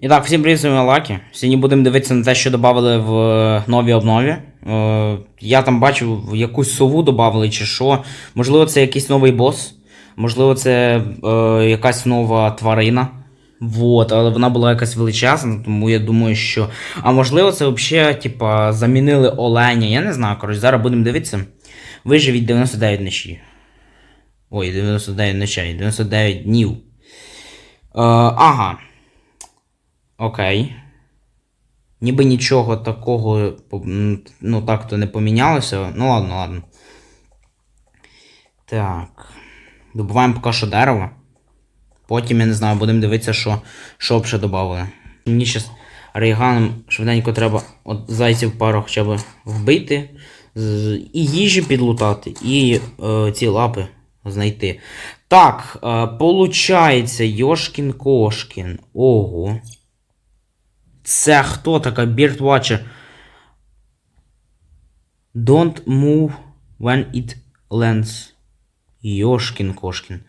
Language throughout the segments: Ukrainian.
І так, всім привіт, Лакі. Сьогодні будемо дивитися на те, що додали в е, новій обнові. Е, я там бачив, якусь сову додали чи що. Можливо, це якийсь новий бос. Можливо, це е, якась нова тварина. Вот, але вона була якась величезна, тому я думаю, що. А можливо, це взагалі, типа, замінили оленя. Я не знаю, коротше, зараз будемо дивитися. Виживіть 99 ночі. Ой, 99 ночей, 99 днів. Е, ага. Окей. Ніби нічого такого, ну так то не помінялося. Ну ладно, ладно. Так. Добуваємо поки що дерево. Потім, я не знаю, будемо дивитися, що, що ще додали. Мені зараз рейганом швиденько треба от зайців пару хоча б вбити. І їжі підлутати, і е, ці лапи знайти. Так, е, Йошкін Кошкін. Ого. Це хто така Birdwatcher? Don't move when it lands. Йошкін Кошкін.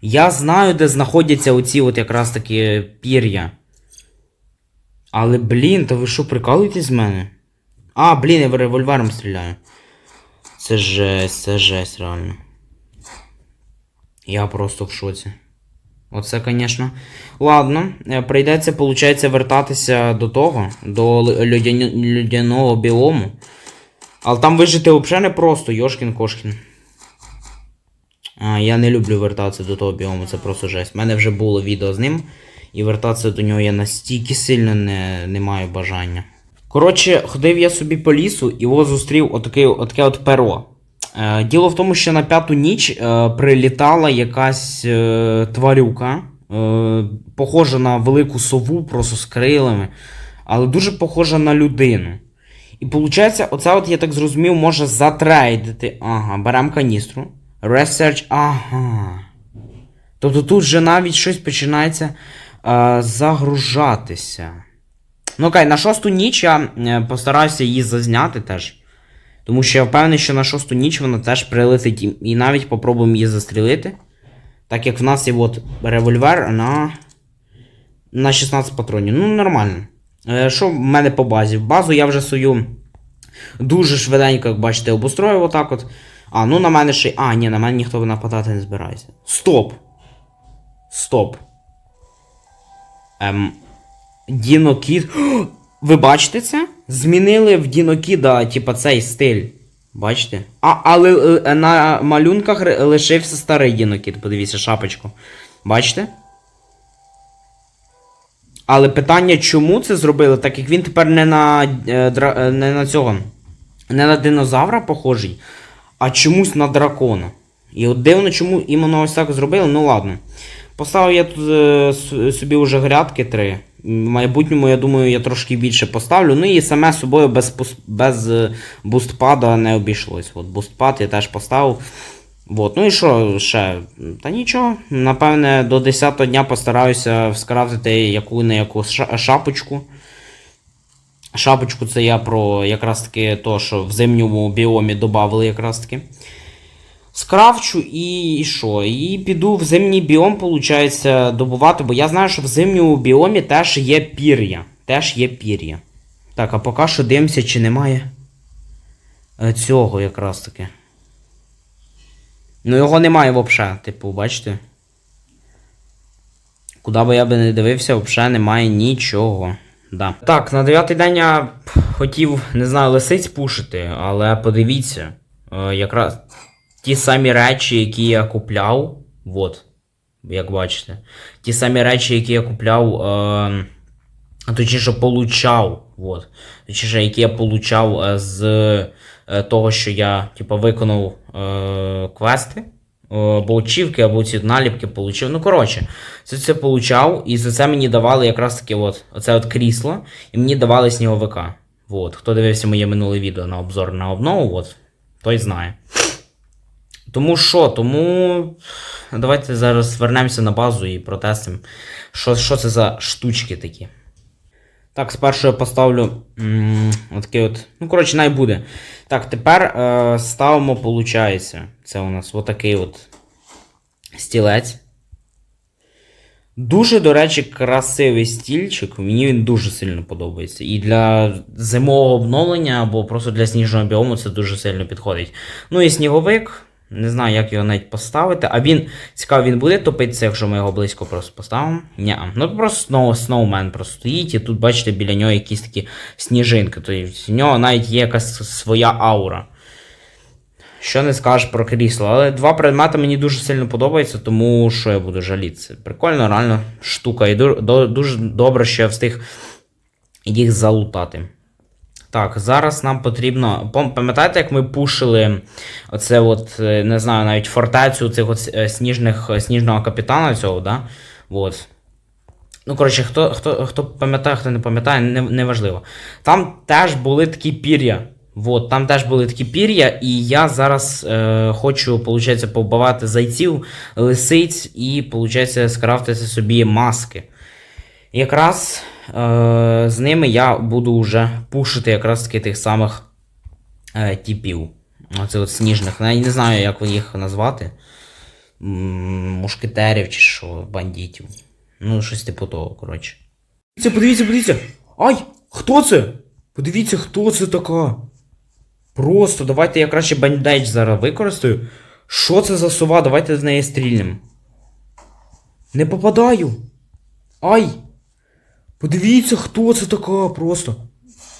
Я знаю, де знаходяться оці от якраз таки пір'я. Але, блін, та ви що, прикалуєтесь з мене? А, блін, я револьвером стріляю. Це жесть, це жесть, реально. Я просто в шоці. Оце, звісно. Ладно, е, прийдеться, виходить, вертатися до того, до людяного біому. Але там вижити взагалі не просто, Йошкін Кошкін. А, я не люблю вертатися до того біому, це просто жесть. У мене вже було відео з ним, і вертатися до нього я настільки сильно не, не маю бажання. Коротше, ходив я собі по лісу і ось зустрів отаке, отаке от перо. Е, діло в тому, що на п'яту ніч е, прилітала якась е, тварюка, похожа на велику сову, просто з крилами, але дуже похожа на людину. І виходить, оце от я так зрозумів, може затрейдити. Ага, беремо каністру. Research, ага. Тобто тут вже навіть щось починається е, загружатися. Ну окей, на шосту ніч я постараюся її зазняти теж. Тому що я впевнений, що на шосту ніч вона теж прилетить і, навіть попробуємо її застрілити. Так як в нас є от револьвер на. На 16 патронів. Ну, нормально. Е, що в мене по базі? Базу я вже свою дуже швиденько, як бачите, обустроїв отак от. А, ну на мене ще. А, ні, на мене ніхто нападати не збирається. Стоп! Стоп. Ем. Дінокіт. О, Ви бачите це? Змінили в Дінокіда, типа, цей стиль. Бачите? А, але е, на малюнках лишився старий Дінокіт, подивіться, шапочку. Бачите? Але питання, чому це зробили, так як він тепер не на, е, е, не на цього. Не на динозавра похожий, а чомусь на дракона. І от дивно, чому іменно ось так зробили, ну ладно. Поставив я тут е, собі вже грядки три. В майбутньому, я думаю, я трошки більше поставлю. Ну і саме собою без, без е, бустпада не обійшлось. От бустпад я теж поставив. От, ну і що ще? Та нічого. Напевне, до 10 дня постараюся вскрафтити яку не яку шапочку. Шапочку це я про якраз таки то, що в зимньому біомі додали якраз таки. Скрафчу і, і що? І піду в зимній біом, виходить, добувати, бо я знаю, що в зимньому біомі теж є пір'я. Теж є пір'я. Так, а поки що дивимося, чи немає е, цього якраз таки. Ну його немає взагалі, типу, бачите? Куди би я би не дивився, взагалі немає нічого. Да. Так, на дев'ятий день я хотів, не знаю, лисиць пушити, але подивіться, е, якраз ті самі речі, які я купляв, от, як бачите, ті самі речі, які я купляв, е, точніше, получав, от, точніше, які я получав е, з е, того, що я, типу, виконав е, квести. е, Або очівки, або ці наліпки получив. Ну, коротше, це все получав, і за це мені давали якраз таки от, оце от крісло, і мені давали сніговика. От. Хто дивився моє минуле відео на обзор на обнову, от, той знає. Тому що, тому давайте зараз вернемося на базу і протестимо, що, що це за штучки такі. Так, спершу я поставлю м, отакий от. Ну, коротше, най буде. Так, тепер е, ставимо, виходить. Це у нас отакий от стілець. Дуже, до речі, красивий стільчик. Мені він дуже сильно подобається. І для зимового обновлення або просто для сніжного біому це дуже сильно підходить. Ну і сніговик. Не знаю, як його навіть поставити. А він цікаво, він буде топитися, якщо ми його близько просто поставимо. Ні. Ну просто сноу, сноумен просто стоїть, і тут, бачите, біля нього якісь такі сніжинки. Тобто в нього навіть є якась своя аура. Що не скажеш про крісло, але два предмети мені дуже сильно подобаються, тому що я буду жалітися. Прикольно, реально штука. І дуже добре, що я встиг їх залутати. Так, зараз нам потрібно. Пам'ятаєте, як ми пушили оце от, е, не знаю, навіть фортецю цих от е, сніжних, е, сніжного капітана цього, да? От. Ну, коротше, хто, хто, хто пам'ятає, хто не пам'ятає, не, неважливо. Там теж були такі пір'я. Вот, там теж були такі пір'я, і я зараз е, хочу, виходить, повбивати зайців, лисиць і, виходить, скрафтити собі маски. Якраз е, з ними я буду вже пушити якраз таки тих самих е, типів. Оце от сніжних. Я не знаю, як їх назвати. Мушкетерів чи що, бандитів. Ну, щось типу того, коротше. Подивіться, подивіться, подивіться! Ай! Хто це? Подивіться, хто це така. Просто давайте я краще бандейдж зараз використаю. Що це за сова? Давайте з неї стрільнем. Не попадаю. Ай! Подивіться, хто це така просто.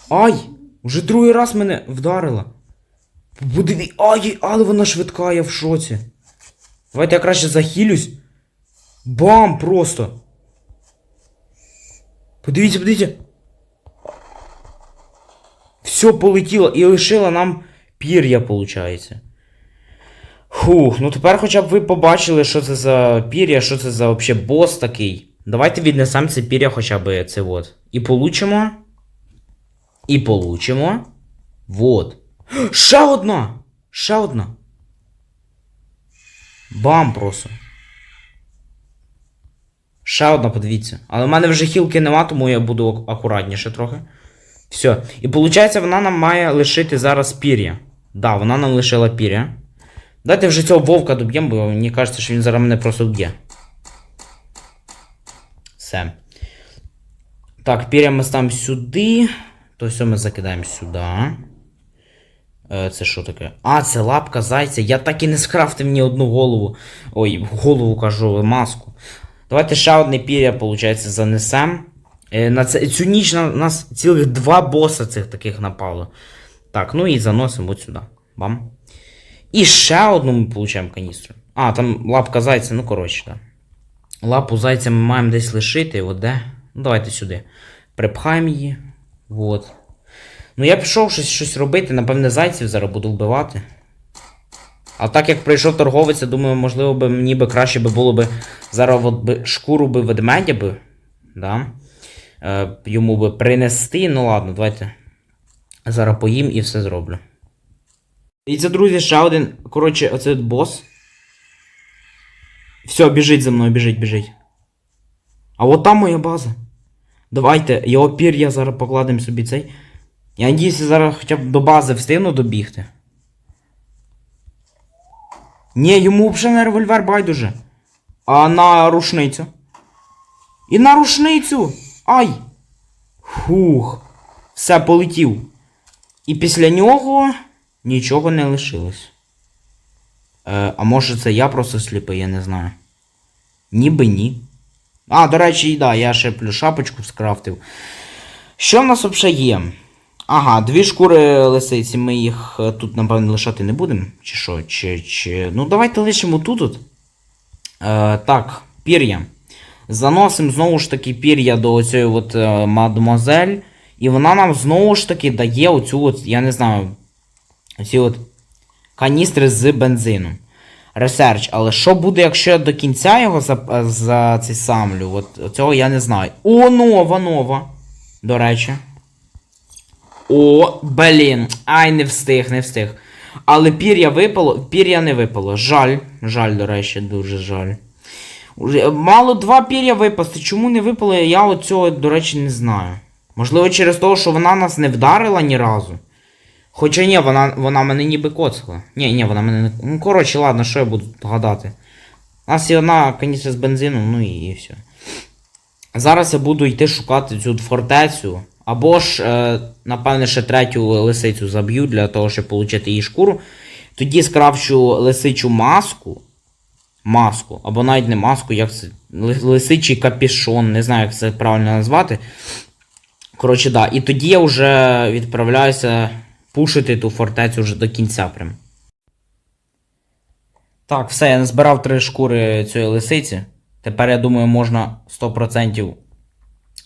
Ай! Уже другий раз мене вдарила. Подиві... Ай, але вона швидка, я в шоці. Давайте я краще захилюсь. Бам! Просто. Подивіться, подивіться. Все полетіло і лишила нам пір'я, виходить. Фух, ну тепер хоча б ви побачили, що це за пір'я, що це за вообще бос такий. Давайте віднесемо це пір'я хоча б це от. І получимо. І получимо. Вот. Ще одна! Ще одна. Бам просто. Ще одна, подивіться. Але в мене вже хілки нема, тому я буду ак- акуратніше трохи. Все. І виходить, вона нам має лишити зараз пір'я. Да, вона нам лишила пір'я. Дайте вже цього вовка доб'ємо, бо мені кажеться, що він зараз мене просто вб'є. Все. Так, пір'я ми ставимо сюди. То все ми закидаємо сюди. Е, це що таке? А, це лапка зайця. Я так і не скрафтив ні одну голову. Ой, голову кажу, маску. Давайте ще одне пір'я, виходить, занесемо. Е, на цю ніч на нас цілих два боса цих таких напало. Так, ну і заносимо от сюди. Бам. І ще одну ми получаємо каністру. А, там лапка зайця, ну коротше, так. Лапу зайця ми маємо десь лишити, от де. Ну, давайте сюди. Припхаємо її. Вот. Ну я пішов щось, щось робити, напевне, зайців зараз буду вбивати. А так як прийшов торговець, думаю, можливо, би мені би краще би було би зараз от би шкуру би ведмедя би. Да? Е, йому би принести. Ну ладно, давайте. Зараз поїм і все зроблю. І це, друзі, ще один. Коротше, оце от бос. Все, біжить за мною, біжить, біжить. А от там моя база. Давайте, його пір'я зараз покладемо собі цей. Я надіюся, зараз хоча б до бази встигну добігти. Ні, йому взагалі на револьвер байдуже. А на рушницю. І на рушницю! Ай! Фух. Все, полетів. І після нього нічого не лишилось. Е, а може це я просто сліпий, я не знаю. Ніби ні. А, до речі, да, я ще плюс шапочку скрафтив. Що в нас взагалі є? Ага, дві шкури лисиці, ми їх е, тут, напевно, лишати не будемо. Чи що? Чи, чи... Ну, давайте лишимо тут. Е, так, пір'я. Заносимо знову ж таки пір'я до цієї от е, мадемуазель. І вона нам знову ж таки дає оцю от, я не знаю, оці от каністри з бензином. Ресерч, але що буде, якщо я до кінця його за, за цей самлю? От цього я не знаю. О, нова, нова. До речі. О, блін. Ай, не встиг, не встиг. Але пір'я випало, пір'я не випало. Жаль. Жаль, до речі, дуже жаль. Мало два пір'я випасти. Чому не випало, я от цього, до речі, не знаю. Можливо, через те, що вона нас не вдарила ні разу. Хоча ні, вона, вона мене ніби коцала. Ні, ні, вона мене не. Ну, коротше, ладно, що я буду гадати. У нас є одна каністра з бензином, ну і, і все. Зараз я буду йти шукати цю фортецю. Або ж, е, напевне, ще третю лисицю заб'ю для того, щоб отримати її шкуру. Тоді скрафчу лисичу маску. Маску, або навіть не маску, як це. Лисичий капішон, не знаю, як це правильно назвати. Коротше, да. І тоді я вже відправляюся пушити ту фортецю вже до кінця прям. Так, все, я назбирав три шкури цієї лисиці. Тепер, я думаю, можна 100%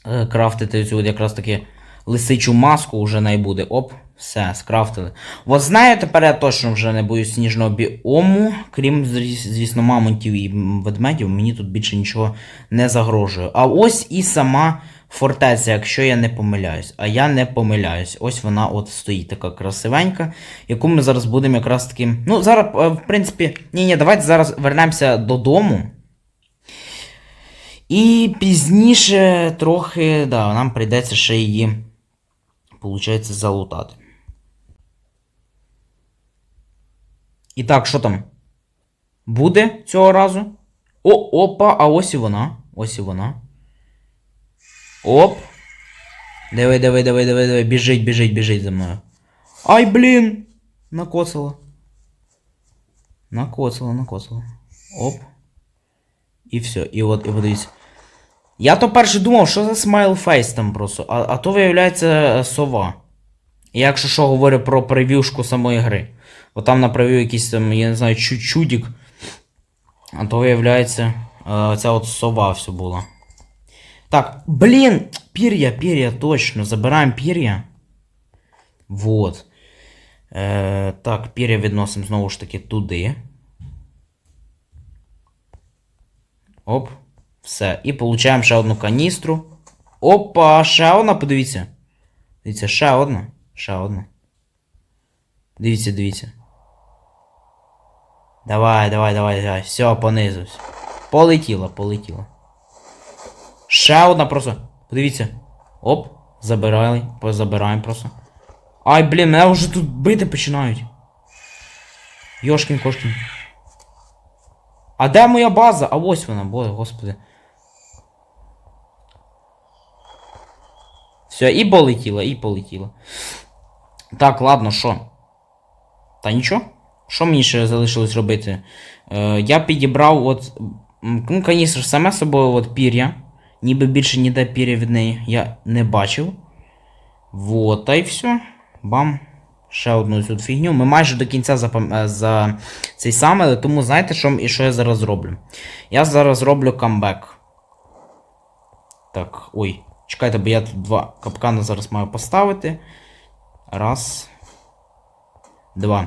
е, крафтити цю якраз таки лисичу маску вже не буде. Оп, все, скрафтили. От знаю, тепер я точно вже не боюсь сніжного біому, крім, звісно, мамонтів і ведмедів, мені тут більше нічого не загрожує. А ось і сама фортеця, якщо я не помиляюсь. А я не помиляюсь. Ось вона от стоїть така красивенька, яку ми зараз будемо якраз таки. Ну, зараз, е, в принципі, ні, ні, давайте зараз вернемося додому. І пізніше трохи, да, нам прийдеться ще її, получається, залутати. І так, що там? Буде цього разу? О, опа, а ось і вона. Ось і вона. Оп. Диви, диви, диви, диви, диви. Біжить, біжить, біжить за мною. Ай, блін! Накоцала. Накоцала, накоцала. Оп. І все. І от, і подивіться. Я то перше думав, що за смайлфейс там просто, а, а то виявляється е, сова. Якщо що говорю про прев'юшку самої гри. Бо там на прев'ю якийсь там, я не знаю, чу- чудік. А то виявляється, е, ця от сова все була. Так, блін, пір'я, пір'я, точно. Забираємо пір'я. Вот. Е, так, пір'я відносимо знову ж таки туди. Оп. Все. І получаємо ще одну каністру. Опа, ще одна, подивіться. Дивіться, ще одна. Ще одна. Дивіться, дивіться. Давай, давай, давай, давай. Все, понизу. все. Полетіло, полетіло. Ще одна просто. Подивіться. Оп, забирали. Позабираємо просто. Ай, блін, мене вже тут бити починають. Йошкін кошкін. А де моя база? А ось вона, боже, господи. Все, і полетіло, і полетіло. Так, ладно, що? Та нічого. Що мені ще залишилось робити? Е, я підібрав от. Ну, звісно саме собою от пір'я. Ніби більше ніде пір'я неї я не бачив. Вот, та й все. Бам. Ще одну цю фігню. Ми майже до кінця запам... е, за цей саме, тому знаєте, що, і що я зараз зроблю? Я зараз зроблю камбек. Так, ой. Чекайте, бо я тут два капкани зараз маю поставити. Раз. Два.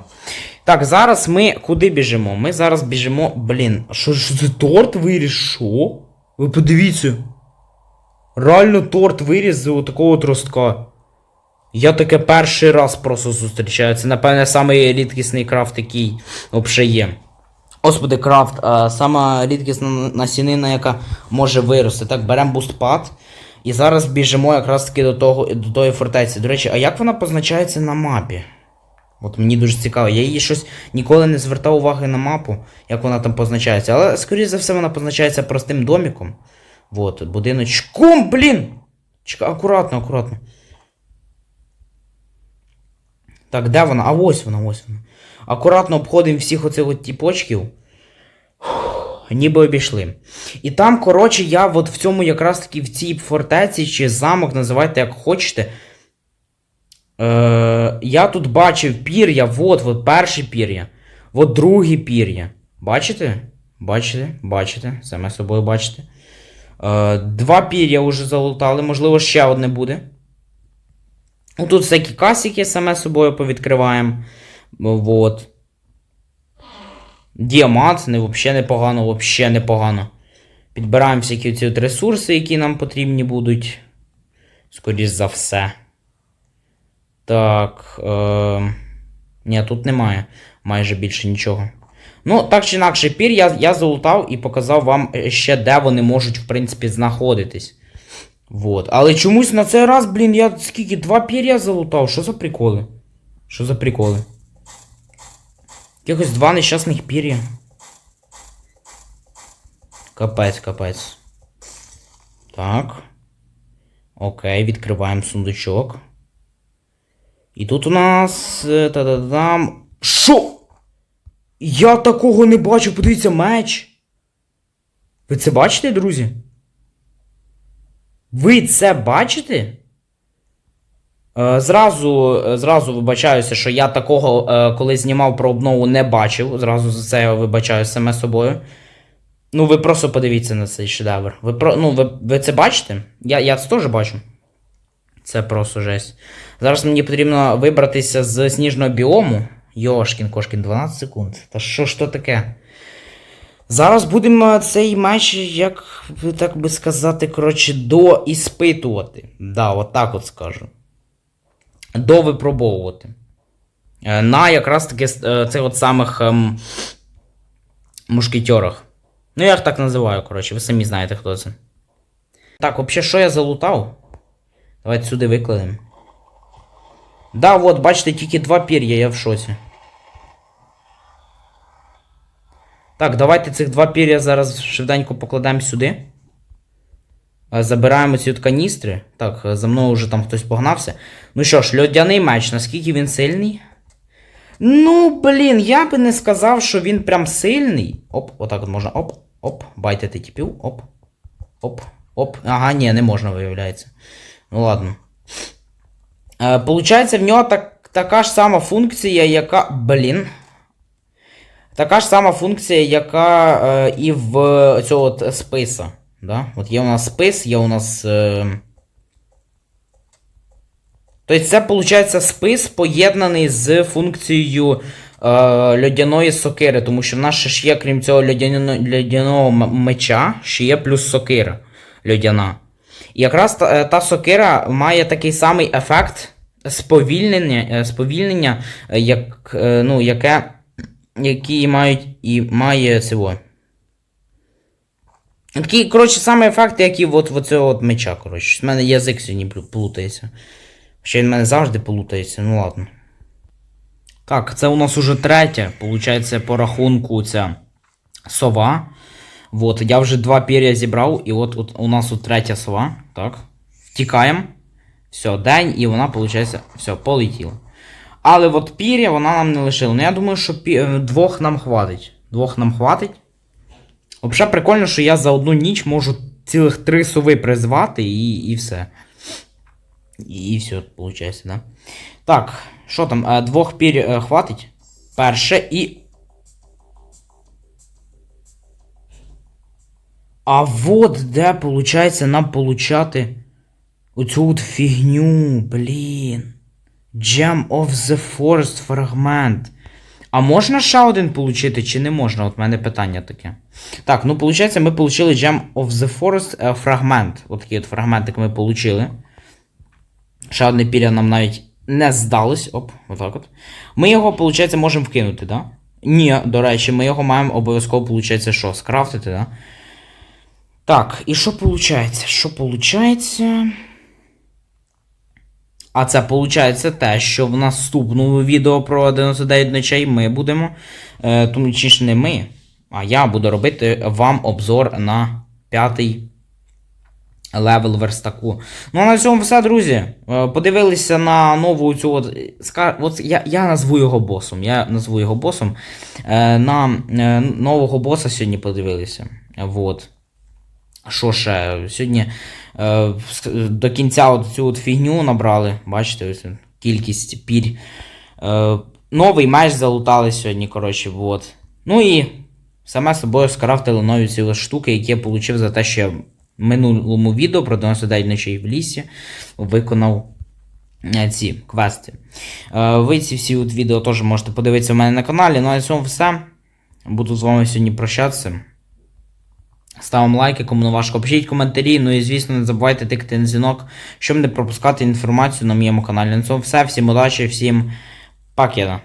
Так, зараз ми куди біжимо? Ми зараз біжимо. Блін, що ж це торт виріс? Що? Ви подивіться. Реально торт виріс з отакого от ростка. Я таке перший раз просто зустрічаю. Це, напевне, самий рідкісний крафт, який взагалі є. Господи, крафт, а, сама рідкісна насінина, яка може вирости. Так, беремо бустпад. І зараз біжимо якраз таки до, того, до тої фортеці. До речі, а як вона позначається на мапі? От мені дуже цікаво. Я її щось ніколи не звертав уваги на мапу, як вона там позначається. Але, скоріш за все, вона позначається простим домиком. Вот, будиночком, блін! Чекай, акуратно, акуратно. Так, де вона? А ось вона, ось вона. Акуратно обходимо всіх оцих от тіпочків. Ніби обійшли. І там, коротше, я от в цьому якраз таки в цій фортеці чи замок, називайте як хочете. Е, я тут бачив пір'я, от, от перше пір'я. От друге пір'я. Бачите? Бачите? Бачите? Саме собою бачите. Е, два пір'я вже залутали, можливо, ще одне буде. Ну, тут всякі касики саме собою повідкриваємо. Вот. Діамант, не, взагалі непогано, взагалі непогано. Підбираємо всякі ці от ресурси, які нам потрібні будуть. Скоріш за все. Так. Е... Ні, тут немає майже більше нічого. Ну, так чи інакше, пір я, я залутав і показав вам ще, де вони можуть, в принципі, знаходитись. Вот. Але чомусь на цей раз, блін, я скільки два пір'я залутав. Що за приколи? Що за приколи? Якихось два нещасних пір'я. Капець, капець. Так. Окей, відкриваємо сундучок. І тут у нас. е, Та-да-дам. Що? Я такого не бачу, подивіться, меч. Ви це бачите, друзі? Ви це бачите? Е, Зразу, е, зразу вибачаюся, що я такого, е, коли знімав про обнову, не бачив. Зразу за це я вибачаю саме собою. Ну, ви просто подивіться на цей шедевр. Ви, про, ну, ви, ви це бачите? Я, я це теж бачу. Це просто жесть. Зараз мені потрібно вибратися з сніжного біому. Йошкін, кошкін, 12 секунд. Та що ж то таке? Зараз будемо цей матч, як так би сказати, коротше, доіспитувати. Да, от так от скажу. Довипробовувати. Е, На якраз таки е, цих от самих ем, мушкетерах. Ну, я їх так називаю, коротше, ви самі знаєте, хто це. Так, взагалі, що я залутав? Давайте сюди викладемо. Да, от, бачите, тільки два пір'я, я в шоці. Так, давайте цих два пір'я зараз швиденько покладемо сюди. Е, Забираємо ці от каністри. Так, е, за мною вже там хтось погнався. Ну що ж, льодяний меч, наскільки він сильний? Ну, блін, я би не сказав, що він прям сильний. Оп, отак от можна. Оп, оп, байтити тіпів, оп. Оп, оп. Ага, ні, не можна, виявляється. Ну ладно. Е, получається, в нього так, така ж сама функція, яка. Блін. Така ж сама функція, яка е, і в цього от списа. Да? От є у нас спис, є у нас. Е... Тобто це, виходить, спис поєднаний з функцією е, льодяної сокири, тому що в нас ще ж є, крім цього льодяно, льодяного меча, ще є плюс сокира льодяна. Якраз та, е, та сокира має такий самий ефект сповільнення, е, сповільнення е, як, ну, яке, який мають і має цього. Такий, коротше, самий ефект, як і от, цього от меча, коротше. У мене язик сьогодні плутається. Ще він в мене завжди плутається, ну ладно. Так, це у нас уже третє, получається, по рахунку ця сова. Вот, я вже два пір'я зібрав, і от, от у нас тут третя сова. Так. Втікаємо. Все, день, і вона, виходить, все, полетіла. Але от пір'я вона нам не лишила. Ну я думаю, що пі... е, двох нам хватить. Двох нам хватить. Взагалі прикольно, що я за одну ніч можу цілих три сови призвати і, і все. І, і все, виходить, да? Так, що там, е, двох пір е, хватить? Перше і. А вот де, виходить, нам получати оцю от фігню, блін. Gem of the Forest фрагмент. А можна ще один получити, чи не можна? От в мене питання таке. Так, ну виходить, ми получили Gem of the Forest е, фрагмент. От такий от фрагментик ми получили. Ще одне піря нам навіть не здалось. Оп, отак от. Ми його, виходить, можемо вкинути, да? Ні, до речі, ми його маємо обов'язково, виходить, що? Скрафтити, да? Так, і що виходить? Що виходить? А це виходить те, що в наступному відео про 99 ночей ми будемо. Е, тому чи ж не ми, а я буду робити вам обзор на п'ятий левел верстаку. Ну а на цьому все, друзі. Е, Подивилися на нову цю от. от я, я назву його босом. Я назву його босом. Е, На нового боса сьогодні подивилися. Вот. Що ще? Сьогодні е, до кінця от цю от фігню набрали. Бачите, ось кількість пірь. Е, новий меч залутали сьогодні, коротше, вот. Ну і саме собою скрафтили нові ці штуки, які я отримав за те, що я в минулому відео про 99 ночей в лісі виконав е, ці квести. Е, ви ці всі от відео теж можете подивитися в мене на каналі. Ну а на цьому все. Буду з вами сьогодні прощатися. Ставимо лайки, кому не важко. Пишіть коментарі. Ну і звісно, не забувайте тикати на дзвінок, щоб не пропускати інформацію на моєму каналі. На цьому все. Всім удачі, всім пакета.